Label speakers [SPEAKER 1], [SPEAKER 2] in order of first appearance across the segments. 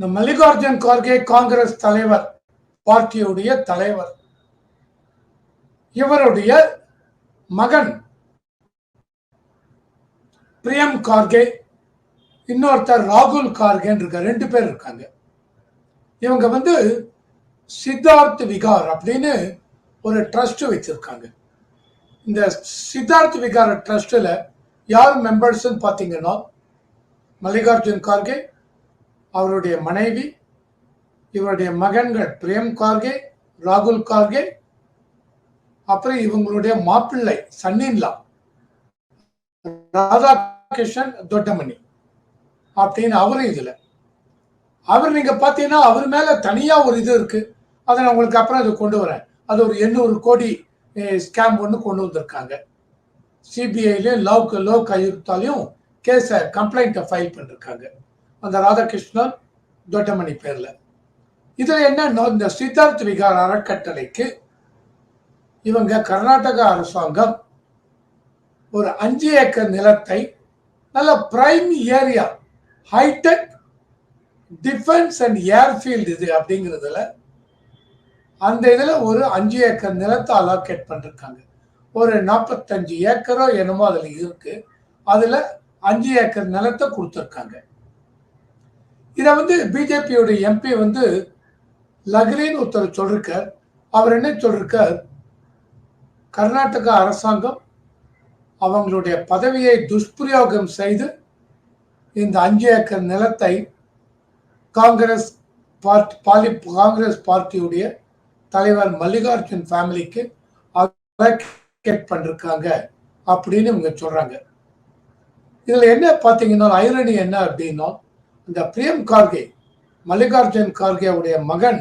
[SPEAKER 1] இந்த மல்லிகார்ஜுன் கார்கே காங்கிரஸ் தலைவர் பார்ட்டியுடைய தலைவர். இவருடைய மகன் பிரியம் கார்கே இன்னொருத்தர் ராகுல் கார்கேன்னு இருக்க ரெண்டு பேர் இருக்காங்க. இவங்க வந்து சித்தார்த் விகார் அப்படின்னு ஒரு ட்ரஸ்ட் வச்சிருக்காங்க. இந்த சித்தார்த் விகார் ட்ரஸ்டில் யார் மெம்பர்ஸ்ன்னு பார்த்தீங்கன்னா மல்லிகார்ஜுன் கார்கே அவருடைய மனைவி இவருடைய மகன்கள் பிரேம் கார்கே ராகுல் கார்கே அப்புறம் இவங்களுடைய மாப்பிள்ளை சன்னின்லா ராதாகிருஷ்ணன் தொட்டமணி அப்படின்னு அவரும் இதுல. அவர் நீங்க பாத்தீங்கன்னா அவர் மேல தனியா ஒரு இது இருக்கு. அதை நான் உங்களுக்கு அப்புறம் அதை கொண்டு வரேன். அது ஒரு எண்ணூறு கோடி ஸ்கேம் ஒன்று கொண்டு வந்திருக்காங்க. சிபிஐலையும் லவ் லோக் கையுத்தாலையும் கேஸை கம்ப்ளைண்ட்டை ஃபைல் பண்ணிருக்காங்க. அந்த ராதாகிருஷ்ணன் தொட்டமணி பேர்ல. இதுல என்னன்னா இந்த சித்தார்த் விகார் அறக்கட்டளைக்கு இவங்க கர்நாடக அரசாங்கம் ஒரு அஞ்சு ஏக்கர் நிலத்தை நல்ல prime area hitech defence and airfield இது அப்படிங்கிறதுல அந்த இதில் ஒரு அஞ்சு ஏக்கர் நிலத்தை அலோகேட் பண்ணிருக்காங்க. ஒரு நாற்பத்தஞ்சு ஏக்கரோ என்னமோ அதில் இருக்கு. அதில் அஞ்சு ஏக்கர் நிலத்தை கொடுத்துருக்காங்க. இதை வந்து பிஜேபியோட எம்பி வந்து லக்ரின்னு ஒருத்தர் சொல்லிருக்கார். அவர் என்ன சொல்லிருக்கார்? கர்நாடக அரசாங்கம் அவங்களுடைய பதவியை துஷ்பிரயோகம் செய்து இந்த அஞ்சு ஏக்கர் நிலத்தை காங்கிரஸ் பார்ட்டி பாலி காங்கிரஸ் பார்ட்டியுடைய தலைவர் மல்லிகார்ஜுன் ஃபேமிலிக்கு அலோகேட் பண்ணிருக்காங்க அப்படின்னு இவங்க சொல்றாங்க. இதுல என்ன பார்த்தீங்கன்னா ஐரணி என்ன அப்படின்னா இந்த பிரியம் கார்கே மல்லிகார்ஜுன் கார்கேவுடைய மகன்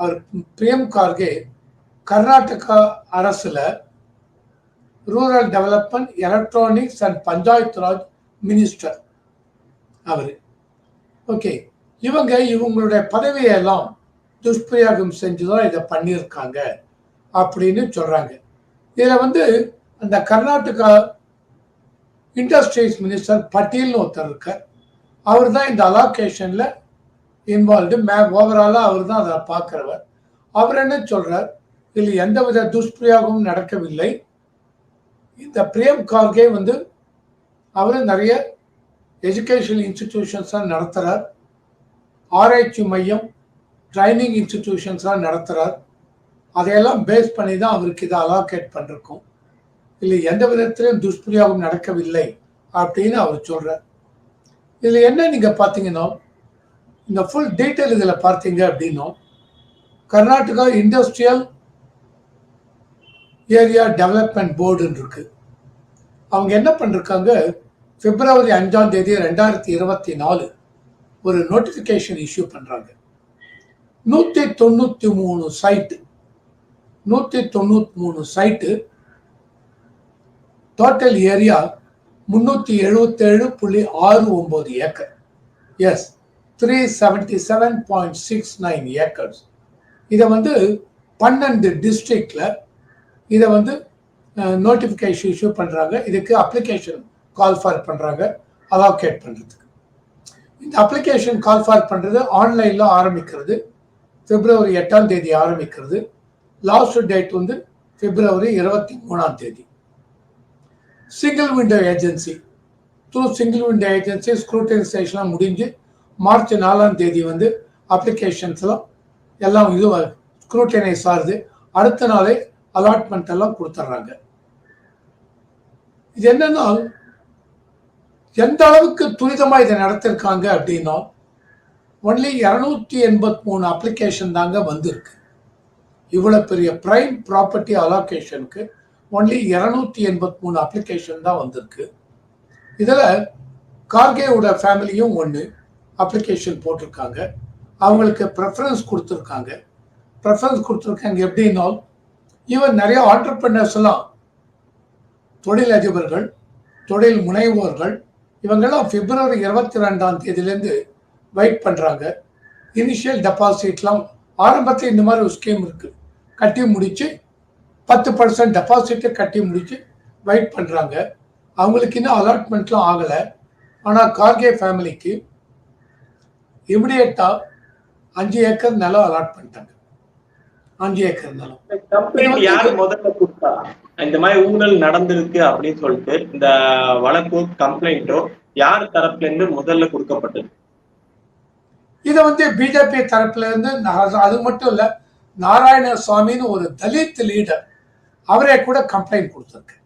[SPEAKER 1] அவர் பிரியம் கார்கே கர்நாடகா அரசுல rural development electronics and Panchayat Raj minister our. Okay இவங்க இவங்களுடைய பதவியெல்லாம் துஷ்பிரயோகம் செஞ்சுதான் இதை பண்ணியிருக்காங்க அப்படின்னு சொல்றாங்க. இதில் வந்து அந்த கர்நாடகா இண்டஸ்ட்ரீஸ் மினிஸ்டர் பட்டேல்னு ஒருத்தர் இருக்கார். அவர் தான் இந்த அலாகேஷனில் இன்வால்வ்டு மே ஓவராலாக அவர் தான் அதை பார்க்குறவர். அவர் என்ன சொல்கிறார் இதில் எந்தவித துஷ்பிரயோகமும் நடக்கவில்லை. இந்த பிரேம் கார்கே வந்து அவர் நிறைய எஜுகேஷன் இன்ஸ்டிடியூஷன்ஸ்லாம் நடத்துகிறார் ஆராய்ச்சி மையம் ட்ரைனிங் இன்ஸ்டிடியூஷன்ஸ்லாம் நடத்துகிறார் அதையெல்லாம் பேஸ் பண்ணி தான் அவருக்கு இதை அலோகேட் பண்ணிருக்கோம். இல்லை எந்த விதத்திலையும் துஷ்பிரயோகம் நடக்கவில்லை அப்படின்னு அவர் சொல்கிறார் இதில் என்ன நீங்கள் பார்த்தீங்கன்னா இந்த ஃபுல் டீட்டெயில் இதில் பார்த்தீங்க அப்படின்னா கர்நாடகா இண்டஸ்ட்ரியல் ஏரியா டெவலப்மெண்ட் போர்டுன்னு இருக்கு. அவங்க என்ன பண்ணிருக்காங்க? பிப்ரவரி அஞ்சாம் தேதி ரெண்டாயிரத்தி இருபத்தி நாலு ஒரு நோட்டிஃபிகேஷன் இஷ்யூ பண்ணுறாங்க நூற்றி தொண்ணூற்றி மூணு சைட்டு நூற்றி தொண்ணூற்றி மூணு சைட்டு டோட்டல் ஏரியா முந்நூற்றி எழுபத்தேழு புள்ளி ஆறு ஒம்பது acre. Yes three seventy seven point six nine acres இதை வந்து பன்னெண்டு டிஸ்ட்ரிக்டில் இதை வந்து நோட்டிஃபிகேஷன் இஷ்யூ பண்ணுறாங்க இதுக்கு அப்ளிகேஷன் கால் ஃபார் பண்ணுறாங்க அலோகேட் பண்ணுறதுக்கு இந்த அப்ளிகேஷன் கால் ஃபார் பண்ணுறது ஆன்லைனில் ஆரம்பிக்கிறது. பிப்ரவரி எட்டாம் தேதி ஆரம்பிக்கிறது. லாஸ்ட் டேட் வந்து பிப்ரவரி இருபத்தி மூணாம் தேதி. Single window agency through single window agency ஸ்க்ரூட்டனைசேஷன்லாம் முடிஞ்சு மார்ச் நாலாம் தேதி வந்து அப்ளிகேஷன்ஸ்லாம் எல்லாம் இது ஸ்க்ரூட்டனைஸ் ஆகுது. அடுத்த நாளே அலாட்மெண்ட் எல்லாம் கொடுத்துட்றாங்க இது என்னன்னா எந்த அளவுக்கு துரிதமாக இதை நடத்திருக்காங்க அப்படின்னா ஒன்லி இரநூத்தி எண்பத்தி மூணு அப்ளிகேஷன் தாங்க வந்திருக்கு. இவ்வளோ பெரிய ப்ரைம் ப்ராப்பர்ட்டி அலோகேஷனுக்கு ஒன்லி இரநூத்தி எண்பத்தி மூணு அப்ளிகேஷன் தான் வந்திருக்கு. இதில் கார்கேவோட ஃபேமிலியும் ஒன்று அப்ளிகேஷன் போட்டிருக்காங்க. அவங்களுக்கு ப்ரெஃபரன்ஸ் கொடுத்துருக்காங்க. ப்ரெஃபரன்ஸ் கொடுத்துருக்காங்க எப்படின்னா ஈவன் நிறைய ஆண்டர்பிரினர்ஸ் எல்லாம் தொழிலதிபர்கள் தொழில் முனைவோர்கள் இவங்கெல்லாம் பிப்ரவரி இருபத்தி ரெண்டாம் தேதியிலேருந்து வெயிட் பண்ணுறாங்க இனிஷியல் டெபாசிட்லாம் ஆரம்பத்தில் இந்த மாதிரி ஒரு ஸ்கீம் இருக்குது கட்டி முடித்து பத்து பர்சன்ட் டெபாசிட்டை கட்டி முடித்து வெயிட் பண்ணுறாங்க அவங்களுக்கு இன்னும் அலாட்மெண்ட்லாம் ஆகலை. ஆனால் கார்கே ஃபேமிலிக்கு இமிடியேட்டா அஞ்சு ஏக்கர் நிலம் அலாட் பண்ணிட்டாங்க. அஞ்சு ஏக்கர் நிலம்.
[SPEAKER 2] யாரு முதல்ல கொடுத்தா? இந்த மாதிரி ஊழல் நடந்திருக்கு அப்படின்னு சொல்லிட்டு இந்த வழக்கோ கம்ப்ளைண்ட்டோ யார் தரப்புல இருந்து முதல்ல கொடுக்கப்பட்டது?
[SPEAKER 1] இதை வந்து பிஜேபி தரப்புல இருந்து அது மட்டும் இல்ல நாராயணசுவாமின்னு ஒரு தலித் லீடர் அவரே கூட கம்ப்ளைண்ட் கொடுத்திருக்கு.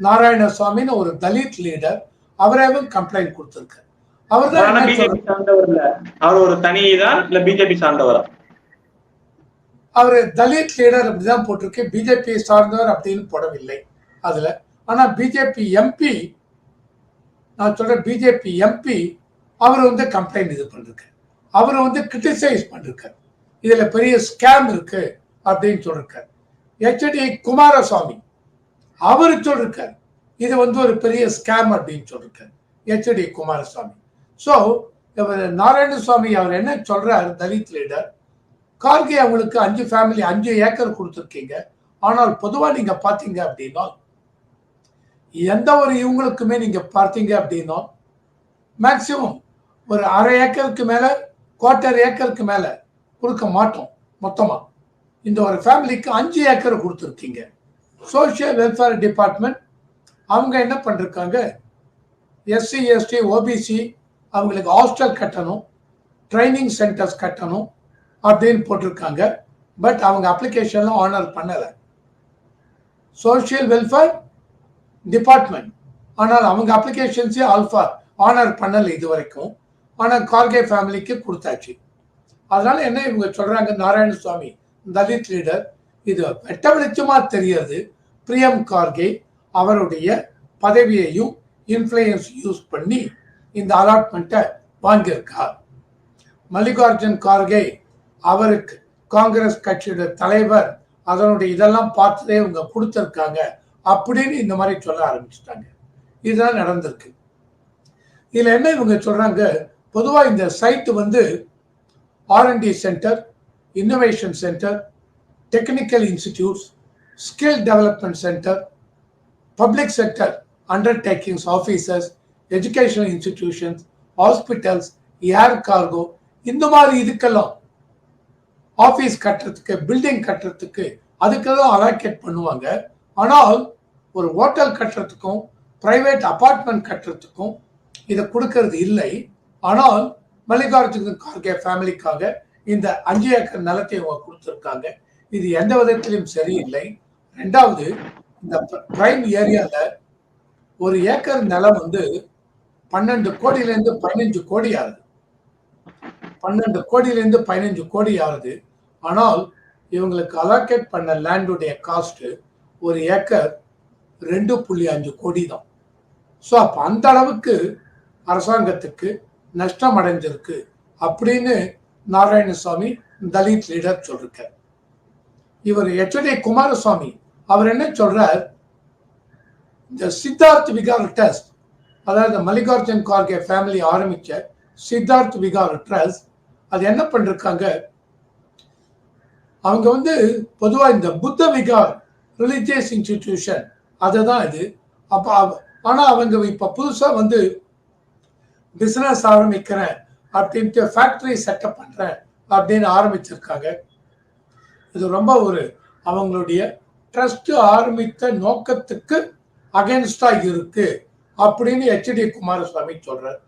[SPEAKER 1] நாராயணசுவாமின்னு ஒரு தலித் லீடர் அவரேவும் கம்ப்ளைண்ட் கொடுத்திருக்கு. அவர் தான்
[SPEAKER 2] அவர் ஒரு தனிதான் இல்ல பிஜேபி சார்ந்தவரா?
[SPEAKER 1] அவர் தலித் லீடர் அப்படிதான் போட்டிருக்கு. பிஜேபி சார்ந்தவர் அப்படின்னு போடவில்லை அதுல. ஆனா பிஜேபி எம்பி நான் சொல்றேன் பிஜேபி எம்பி அவர் வந்து கம்ப்ளைண்ட் இது பண்ணிருக்காரு அவர் வந்து கிரிட்டிசைஸ் பண்ணிருக்காரு இதுல பெரிய ஸ்கேம் இருக்கு அப்படின்னு சொல்லிருக்காரு. ஹெச்டி குமாரசுவாமி அவர் சொல்லிருக்கார். இது வந்து ஒரு பெரிய ஸ்கேம் அப்படின்னு சொல்லிருக்கார். ஹெச்டி குமாரசுவாமி ஸோ இவர் நாராயணசுவாமி அவர் என்ன சொல்றார் தலித் லீடர் கார்கே அவங்களுக்கு அஞ்சு ஃபேமிலி அஞ்சு ஏக்கர் கொடுத்துருக்கீங்க. ஆனால் பொதுவாக நீங்க பார்த்தீங்க அப்படின்னா எந்த ஒரு இவங்களுக்குமே நீங்க பார்த்தீங்க அப்படின்னா மேக்சிமம் ஒரு அரை ஏக்கருக்கு மேல குவார்ட்டர் ஏக்கருக்கு மேல கொடுக்க மாட்டோம் மொத்தமாக இந்த ஒரு ஃபேமிலிக்கு அஞ்சு ஏக்கர் கொடுத்துருக்கீங்க. சோஷியல் வெல்ஃபேர் டிபார்ட்மெண்ட் அவங்க என்ன பண்ணிருக்காங்க? எஸ்சி எஸ்டி ஓபிசி அவங்களுக்கு ஹாஸ்டல் கட்டணும் ட்ரைனிங் சென்டர்ஸ் கட்டணும் அப்படின்னு போட்டிருக்காங்க. பட் அவங்க அப்ளிகேஷன்லாம் ஆனர் பண்ணலை. சோஷியல் வெல்ஃபேர் டிபார்ட்மெண்ட் ஆனால் அவங்க அப்ளிகேஷன்ஸே ஆல்ஃபா ஆனர் பண்ணலை இது வரைக்கும் ஆனால் கார்கே ஃபேமிலிக்கு கொடுத்தாச்சு. அதனால என்ன இவங்க சொல்றாங்க? நாராயணசுவாமி தலித் லீடர். இது வெட்ட வெளிச்சமா தெரியாது. பிரியம் கார்கே அவருடைய பதவியையும் இன்ஃப்ளூயன்ஸ் யூஸ் பண்ணி இந்த அலாட்மெண்ட்டை வாங்கியிருக்கார். மல்லிகார்ஜுன் கார்கே அவருக்கு காங்கிரஸ் கட்சியோட தலைவர் அதனுடைய இதெல்லாம் பார்த்துதே இவங்க கொடுத்துருக்காங்க அப்படின்னு இந்த மாதிரி சொல்ல ஆரம்பிச்சிட்டாங்க. இதுதான் நடந்திருக்கு. இதில் என்ன இவங்க சொல்கிறாங்க பொதுவாக இந்த சைட்டு வந்து R and D centre innovation centre technical institutes skill development centre public sector undertakings officers educational institutions hospitals air cargo இந்த மாதிரி இதுக்கெல்லாம் ஆஃபீஸ் கட்டுறதுக்கு பில்டிங் கட்டுறதுக்கு அதுக்கெல்லாம் அலாக்கேட் பண்ணுவாங்க. ஆனால் ஒரு ஹோட்டல் கட்டுறதுக்கும் ப்ரைவேட் அபார்ட்மெண்ட் கட்டுறதுக்கும் இதை கொடுக்கறது இல்லை. ஆனால் மல்லிகார்ஜுன கார்கே ஃபேமிலிக்காக இந்த அஞ்சு ஏக்கர் நிலத்தை அவங்க கொடுத்துருக்காங்க. இது எந்த விதத்திலும் சரியில்லை. ரெண்டாவது இந்த பிரைம் ஏரியாவில் ஒரு ஏக்கர் நிலம் வந்து பன்னெண்டு கோடியிலேருந்து பதினஞ்சு கோடி ஆகுது. பன்னெண்டு கோடியிலேருந்து பதினஞ்சு கோடி ஆகுது. ஆனால் இவங்களுக்கு அலோகேட் பண்ண லேண்டுடைய காஸ்ட்டு ஒரு ஏக்கர் ரெண்டு புள்ளி அஞ்சு கோடி தான். ஸோ அப்போ அந்த அளவுக்கு அரசாங்கத்துக்கு நஷ்டம் அடைஞ்சிருக்கு. அப்படின்னு நாராயணசுவாமி தலித் லீடர் சொல்றார் இவர் எச்சடி குமாரசுவாமி அவர் என்ன சொல்றார்? இந்த சித்தார்த் விகார் ட்ரஸ்ட் அதாவது மல்லிகார்ஜுன் கார்கே ஃபேமிலி ஆரம்பிச்ச சித்தார்த் விகார் ட்ரஸ்ட் அது என்ன பண்ணிருக்காங்க? அவங்க வந்து பொதுவாக இந்த புத்த விகார் ரிலீஜியஸ் இன்ஸ்டிடியூஷன் அதுதான் இது. அப்போ அவ- அவங்க இப்போ புதுசாக வந்து பிஸ்னஸ் ஆரம்பிக்கிறேன் அப்படின்ட்டு ஃபேக்ட்ரி செட்டப் பண்ணுறேன் அப்படின்னு ஆரம்பிச்சிருக்காங்க. இது ரொம்ப ஒரு அவங்களுடைய ட்ரஸ்ட் ஆரம்பித்த நோக்கத்துக்கு அகேன்ஸ்டாக இருக்கு அப்படின்னு ஹெச்டி குமாரசுவாமி சொல்றார்.